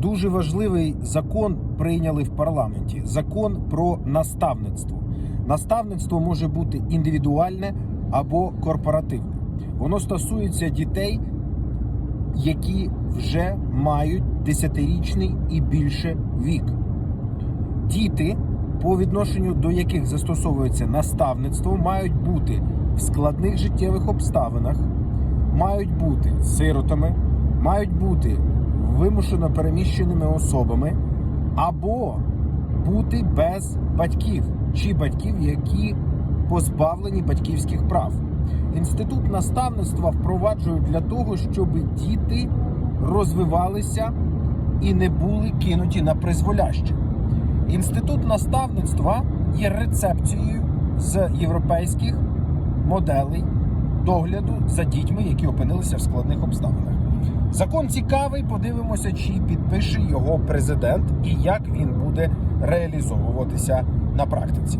дуже важливий закон прийняли в парламенті закон про наставництво. Наставництво може бути індивідуальне або корпоративне. Воно стосується дітей, які вже мають 10-річний і більше вік. Діти, по відношенню до яких застосовується наставництво, мають бути в складних життєвих обставинах, мають бути сиротами, мають бути вимушено переміщеними особами або бути без батьків чи батьків, які позбавлені батьківських прав. Інститут наставництва впроваджують для того, щоб діти розвивалися і не були кинуті на призволяще. Інститут наставництва є рецепцією з європейських моделей догляду за дітьми, які опинилися в складних обставинах. Закон цікавий. Подивимося, чи підпише його президент і як він буде реалізовуватися на практиці.